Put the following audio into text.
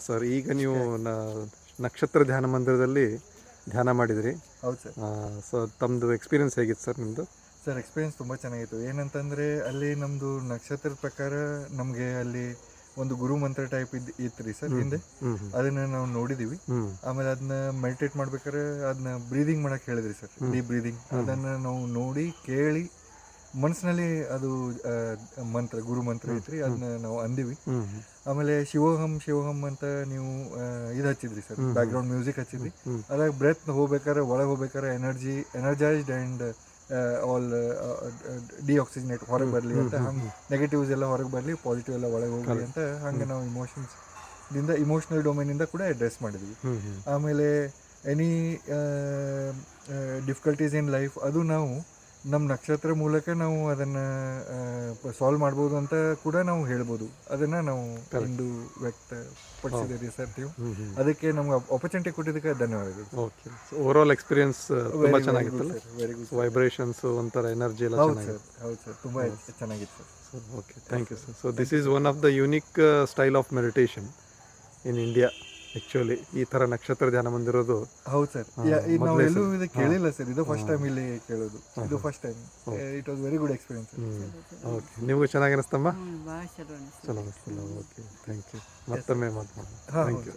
Sir ಈಗ ನೀವು ನ- ನಕ್ಷತ್ರ ಧ್ಯಾನ ಮಂದಿರದಲ್ಲಿ ಧ್ಯಾನ ಮಾಡಿದ್ರಿ. ಹೌದು ಸರ್. ಸೊ ತಮ್ಮದು ಎಕ್ಸ್ಪೀರಿಯನ್ಸ್ ಹೇಗಿತ್ತು ಸರ್ ನಿಮ್ಮದು ಸರ್ ಎಕ್ಸ್ಪೀರಿಯನ್ಸ್ ತುಂಬ ಚೆನ್ನಾಗಿತ್ತು. ಏನಂತಂದರೆ ಅಲ್ಲಿ ನಮ್ಮದು ನಕ್ಷತ್ರದ ಪ್ರಕಾರ ನಮಗೆ ಅಲ್ಲಿ ಒಂದು ಗುರು ಮಂತ್ರ ಟೈಪ್ ಇದ್ ಇತ್ತು ರೀ ಸರ್ ಹಿಂದೆ. ಅದನ್ನ ಹ್ಞೂ ಅದನ್ನು ನಾವು ನೋಡಿದ್ದೀವಿ ಹ್ಞೂ ಆಮೇಲೆ ಅದನ್ನ ಮೆಡಿಟೇಟ್ ಮಾಡ್ಬೇಕಾದ್ರೆ ಅದನ್ನ ಬ್ರೀದಿಂಗ್ ಮಾಡಕ್ಕೆ ಹೇಳಿದ್ರಿ ಸರ್ ಡೀಪ್ ಬ್ರೀದಿಂಗ್ ಅದನ್ನ ನಾವು ನೋಡಿ ಕೇಳಿ ಮನಸ್ಸಿನಲ್ಲಿ ಅದು ಆ, ಮಂತ್ರ ಗುರು ಮಂತ್ರ ಐತ್ರಿ ಅದನ್ನ ನಾವು ಅಂದಿವಿ. ಆಮೇಲೆ ಶಿವೋಹಂ ಶಿವೋಹಂ ಅಂತ ನೀವು ಆ, ಇದು ಹಚ್ಚಿದ್ರಿ ಸರ್. ಬ್ಯಾಕ್ಗ್ರೌಂಡ್ ಮ್ಯೂಸಿಕ್ ಹಚ್ಚಿದ್ರಿ. ಅದಾಗ ಬ್ರೆತ್ ಹೋಗ್ಬೇಕಾದ್ರೆ ಒಳಗೆ ಹೋಗ್ಬೇಕಾದ್ರೆ energy energised and all deoxygenate ಹೊರಗೆ ಬರಲಿ ಅಂತ ಹಂಗೆ ನೆಗೆಟಿವ್ಸ್ ಎಲ್ಲ ಹೊರಗೆ ಬರಲಿ ಪಾಸಿಟಿವ್ ಎಲ್ಲ ಒಳಗೆ ಹೋಗಲಿ ಅಂತ ಹಂಗೆ ನಾವು ಇಮೋಷನ್ಸ್ ದಿಂದ ಇಮೋಷನಲ್ ಡೊಮೇನಿಂದ ಕೂಡ ಅಡ್ರೆಸ್ ಮಾಡಿದ್ವಿ. ಆಮೇಲೆ ಎನಿ ಡಿಫಿಕಲ್ಟೀಸ್ ಇನ್ ಲೈಫ್ ಅದು ನಾವು ನಮ್ಮ ನಕ್ಷತ್ರ ಮೂಲಕ ನಾವು ಅದನ್ನು ಸಾಲ್ವ್ ಮಾಡ್ಬೋದು ಅಂತ ಕೂಡ ನಾವು ಹೇಳ್ಬೋದು. ಅದನ್ನು ನಾವು ಇಂದು ಹ್ಞೂ ಹ್ಞೂ ಅದಕ್ಕೆ ನಮ್ಗೆ ಆಪರ್ಚುನಿಟಿ ಕೊಟ್ಟಿದ್ದಕ್ಕೆ ಧನ್ಯವಾದಗಳು okay. So overall experience ತುಂಬ ಚೆನ್ನಾಗಿತ್ತಲ್ಲ? ವೆರಿ ಗುಡ್ ವೈಬ್ರೇಷನ್ಸ್ ಒಂಥರ ಎನರ್ಜಿ ಎಲ್ಲ ಹೌದು ಸರ್ ಹೌದು ಸರ್. ತುಂಬ ಚೆನ್ನಾಗಿತ್ತು sir. Okay thank you sir so this is one of the unique style of meditation in India actually ಈ ತರ ನಕ್ಷತ್ರ ಧ್ಯಾನ ಬಂದಿರೋದು ಹೌದು ಸರ್. ನಾವು ಎಲ್ಲೂ ಇದು ಕೇಳಿಲ್ಲ ಸರ್. ಇದು ಫಸ್ಟ್ ಟೈಮ್ ಇಲ್ಲಿ ಕೇಳೋದು. ಇದು first time it was very good experience okay ನಿಮಗೂ ಚೆನ್ನಾಗಿ ಅನಿಸ್ತಮ್ಮ? ಚೆನ್ನಾಗಿ ಚಲೋ ಅನಿಸ್ತು. ಚಲೋ ಅನಿಸ್ತಲ್ಲ. ಓಕೆ ಥ್ಯಾಂಕ್ ಯು ಮತ್ತೊಮ್ಮೆ ಮಾತು ಥ್ಯಾಂಕ್ ಯು